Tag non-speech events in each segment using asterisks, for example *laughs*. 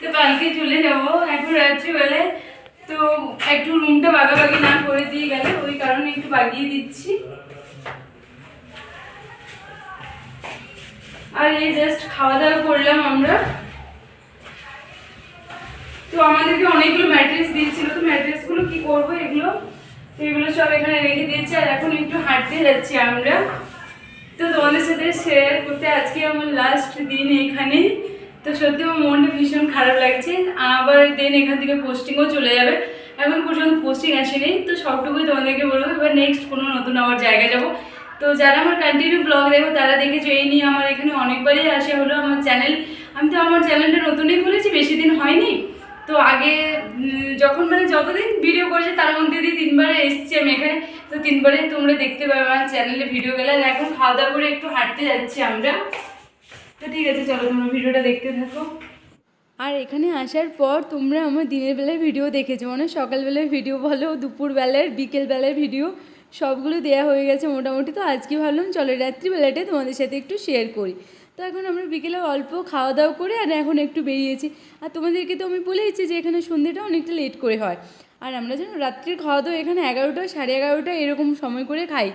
তো কালকে চলে যাব। এখন রাত্রিবেলায়। তো একটু রুমটা বাগাবাগি না করে দিয়ে গেলে, ওই কারণে একটু বাগিয়ে দিচ্ছি। আর এই জাস্ট খাওয়া দাওয়া করলাম আমরা। তো আমাদেরকে অনেকগুলো ম্যাট্রেস দিয়েছিল। তো ম্যাট্রেসগুলো কি করব এগুলো? তো এগুলো সব এখানে রেখে দিয়েছি। আর এখন একটু হাঁটতে যাচ্ছি আমরা। তো তোমাদের সাথে শেয়ার করতে আজকে আমার লাস্ট দিন এখানে তো সত্যি আমার মনটা ভীষণ খারাপ লাগছে। আবার দেন এখান থেকে পোস্টিংও চলে যাবে। এখন পর্যন্ত পোস্টিং আসেনি। তো সবটুকুই তোমাদেরকে বলব। এবার নেক্সট কোনো নতুন আবার জায়গায় যাব। তো যারা আমার কন্টিনিউ ব্লগ দেখো, তারা দেখেছ এই নিয়ে আমার এখানে অনেকবারই আসা হলো আমার চ্যানেল আমি তো আমার চ্যানেলটা নতুনই খুলেছি, বেশি দিন হয়নি। তো আগে যখন মানে যতদিন ভিডিও করেছে, তার মধ্যে দিয়ে তিনবারে এসেছি আমি এখানে। তো তিনবারে তোমরা দেখতে পাবে আমার চ্যানেলে ভিডিও গেলে। আর এখন খাওয়া দাওয়া করে একটু হাঁটতে যাচ্ছি আমরা। তো ঠিক আছে, চলো তোমরা ভিডিওটা দেখতে থাকো। আর এখানে আসার পর তোমরা আমার দিনের বেলায় ভিডিও দেখেছ মানে সকালবেলার ভিডিও বলো, দুপুরবেলার, বিকেলবেলার ভিডিও, সবগুলো দেওয়া হয়ে গেছে মোটামুটি। তো আজকে ভাবলাম চলো রাত্রিবেলাটাই তোমাদের সাথে একটু শেয়ার করি। তো এখন আমরা বিকেলে অল্প খাওয়া দাওয়া করে আর এখন একটু বেরিয়েছি। আর তোমাদেরকে তো আমি বলেইছি যে এখানে সন্ধ্যেটা অনেকটা লেট করে হয়। আর আমরা যেন রাত্রির খাওয়া দাওয়া এখানে এগারোটা সাড়ে এগারোটা এরকম সময় করে খাই।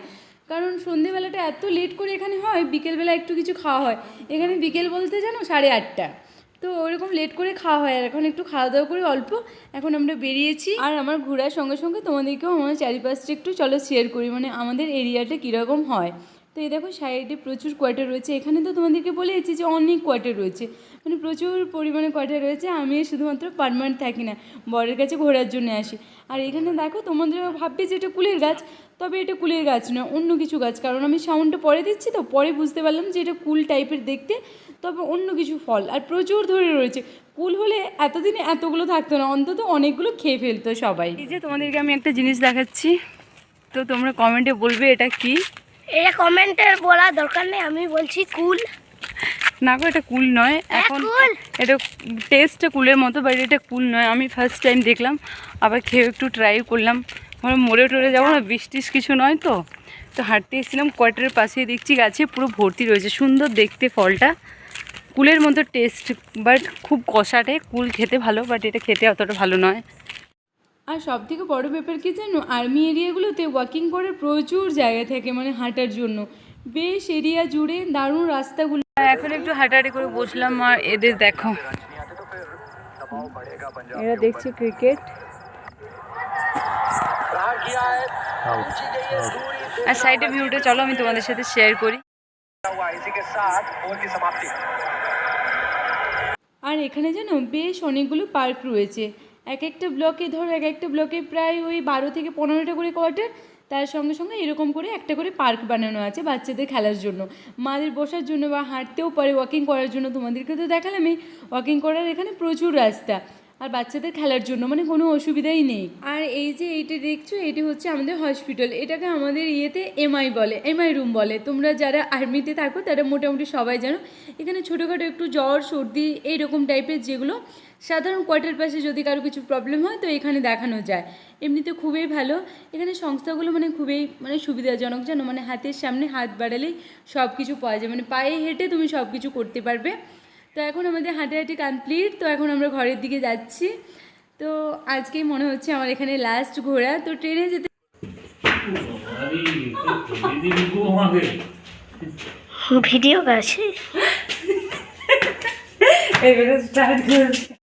কারণ সন্ধেবেলাটা এত লেট করে এখানে হয়, বিকেলবেলা একটু কিছু খাওয়া হয়। এখানে বিকেল বলতে জানো সাড়ে আটটা। তো ওরকম লেট করে খাওয়া হয় আর এখন একটু খাওয়া দাওয়া করে অল্প, এখন আমরা বেরিয়েছি। আর আমার ঘোরার সঙ্গে সঙ্গে তোমাদেরকেও আমার চারিপাশটা একটু চলো শেয়ার করি মানে আমাদের এরিয়াটা কীরকম হয়। তো এই দেখো সাইডে প্রচুর কোয়ার্টার রয়েছে। এখানে তো তোমাদেরকে বলেছি যে অনেক কোয়ার্টার রয়েছে। মানে প্রচুর পরিমাণে কোয়ার্টার রয়েছে। আমি শুধুমাত্র পারমানেন্ট থাকি না, বরের কাছে ঘোরার জন্য আসি। আর এখানে দেখো তোমাদের ভাববে যে এটা কুলের গাছ, তবে এটা কুলের গাছ নয়, অন্য কিছু গাছ। কারণ আমি সাউন্ডটা পরে দিচ্ছি তো, পরে বুঝতে পারলাম যে এটা কুল টাইপের দেখতে, তবে অন্য কিছু ফল। আর প্রচুর ধরে রয়েছে। কুল হলে এতদিনে এতগুলো থাকতো না, অন্তত অনেকগুলো খেয়ে ফেলতো সবাই। এই যে তোমাদেরকে আমি একটা জিনিস দেখাচ্ছি। তো তোমরা কমেন্টে বলবে এটা কি? এটা কমেন্টের বলা দরকার নেই আমি বলছি কুল। না গো এটা কুল নয়। এখন কুল। এটা টেস্টটা কুলের মতো বাট এটা কুল নয়। আমি ফার্স্ট টাইম দেখলাম আবার খেয়ে একটু ট্রাই করলাম। আমরা মরে টরে যাব না বৃষ্টিস কিছু নয় তো। তো হাঁটতে এসেছিলাম কোয়ার্টারের পাশে দেখছি গাছে পুরো ভর্তি রয়েছে সুন্দর দেখতে ফলটা। কুলের মতো টেস্ট বাট খুব কষাটে। কুল খেতে ভালো বাট এটা খেতে অতটা ভালো নয়। আর সব থেকে বড়ো ব্যাপার কি জানো? আর্মি এরিয়াগুলোতে ওয়াকিং করে প্রচুর জায়গা থাকে মানে হাঁটার জন্য। বেশ এরিয়া জুড়ে দারুণ রাস্তাগুলো। এখন একটু হাঁটাহাটি করে বসলাম আর এদের দেখো। এরা দেখছে ক্রিকেট আর সাইডে ভিউটা চলো আমি তোমাদের সাথে শেয়ার করি। আর এখানে যেন বেশ অনেকগুলো পার্ক রয়েছে। এক একটা ব্লকে ধরো এক একটা ব্লকে প্রায় ওই বারো থেকে পনেরোটা করে কোয়ার্টার তার সঙ্গে সঙ্গে এরকম করে একটা করে পার্ক বানানো আছে বাচ্চাদের খেলার জন্য। মাদের বসার জন্য বা হাঁটতেও পারে ওয়াকিং করার জন্য তোমাদেরকে তো দেখালামই। ওয়াকিং করার এখানে প্রচুর রাস্তা। আর বাচ্চাদের খেলার জন্য মানে কোনো অসুবিধাই নেই। আর এই যে এইটা দেখছ, এটি হচ্ছে আমাদের হসপিটাল। এটাকে আমাদের ইয়েতে এমআই বলে, এমআই রুম বলে। তোমরা যারা আর্মিতে থাকো, তারা মোটামুটি সবাই জানো। এখানে ছোটোখাটো একটু জ্বর, সর্দি, এইরকম টাইপের যেগুলো, সাধারণ কোয়ার্টার পাশে যদি কারও কিছু প্রবলেম হয়, তো এখানে দেখানো যায়। এমনিতে খুবই ভালো। এখানে সংস্থাগুলো মানে খুবই মানে সুবিধাজনক জানো। মানে হাতের সামনে হাত বাড়ালেই সব কিছু পাওয়া যায়। মানে পায়ে হেঁটে তুমি সব কিছু করতে পারবে। তো এখন আমাদের হাঁটাহাঁটি কমপ্লিট তো এখন আমরা ঘরের দিকে যাচ্ছি। তো আজকেই মনে হচ্ছে আমার এখানে লাস্ট ঘোরা। তো ট্রেনে যেতে ভিডিও গেছে। *laughs* স্টার্ট আর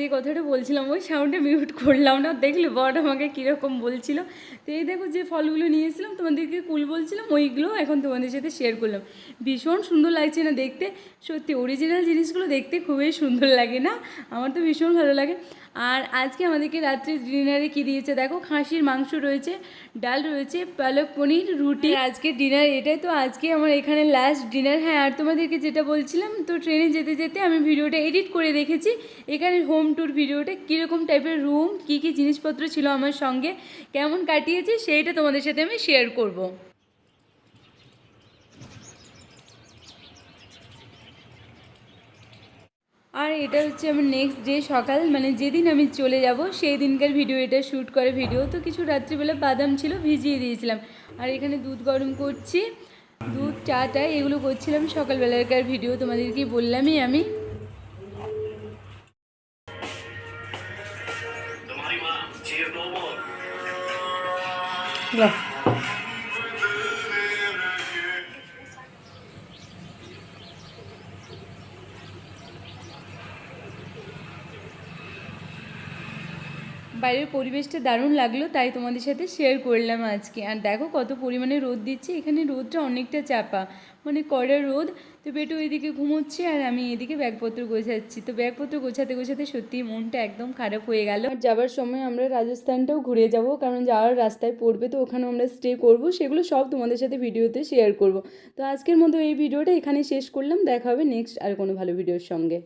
যে কথাটা বলছিলাম, ওই সাউন্ডে মিউট করলাম না। দেখলে বড় আমাকে কীরকম বলছিল। তো এই দেখো যে ফলগুলো নিয়েছিলাম তোমাদেরকে কুল বলছিলাম, ওইগুলো এখন তোমাদের সাথে শেয়ার করলাম। ভীষণ সুন্দর লাগছে না দেখতে। সত্যি অরিজিনাল জিনিসগুলো দেখতে খুবই সুন্দর লাগে না? আমার তো ভীষণ ভালো লাগে। আর আজকে আমাদেরকে রাত্রে ডিনারে কি দিয়েছে? দেখো, খাসির মাংস রয়েছে, ডাল রয়েছে, পালক পনির, রুটি। আজকে ডিনার এটাই তো, আজকে আমার এখানে লাস্ট ডিনার হ্যাঁ আর তোমাদেরকে যেটা বলছিলাম, তো ট্রেনে যেতে যেতে আমি ভিডিওটা এডিট করে রেখেছি এখানে হোম ট্যুর ভিডিওটা, কীরকম টাইপের রুম কী কী জিনিসপত্র ছিল আমার সঙ্গে, কেমন কাটিয়েছি, সেইটা তোমাদের সাথে আমি শেয়ার করব। এটা হচ্ছে আমার নেক্সট ডে সকাল মানে যেদিন আমি চলে যাব সেই দিনকার ভিডিও এটা শ্যুট করে ভিডিও তো কিছু রাত্রিবেলা বাদাম ছিল ভিজিয়ে দিয়েছিলাম। আর এখানে দুধ গরম করছি দুধ টাটা এগুলো করছিলাম সকালবেলাকার ভিডিও তোমাদেরকে বললামই আমি। বাহ। বাইরের পরিবেশটা দারুণ লাগল, তাই তোমাদের সাথে শেয়ার করলাম আজকে। আর দেখো কত পরিমাণে রোদ দিচ্ছে, এখানে রোদটা অনেকটা চাপা। মানে কড়া রোদ, তো বেটু এদিকে ঘুমোচ্ছে আর আমি এদিকে ব্যাগপত্র গোছাচ্ছি। তো ব্যাগপত্র গোছাতে গোছাতে সত্যি মনটা একদম খারাপ হয়ে গেল। আর যাওয়ার সময় আমরা রাজস্থানটাও ঘুরে যাব, কারণ যাওয়ার রাস্তায় পড়বে, তো ওখানে আমরা স্টে করব, সেগুলো সব তোমাদের সাথে ভিডিওতে শেয়ার করব। তো আজকের মতো এই ভিডিওটা এখানে শেষ করলাম, দেখা হবে নেক্সট আর কোনো ভালো ভিডিওর সঙ্গে।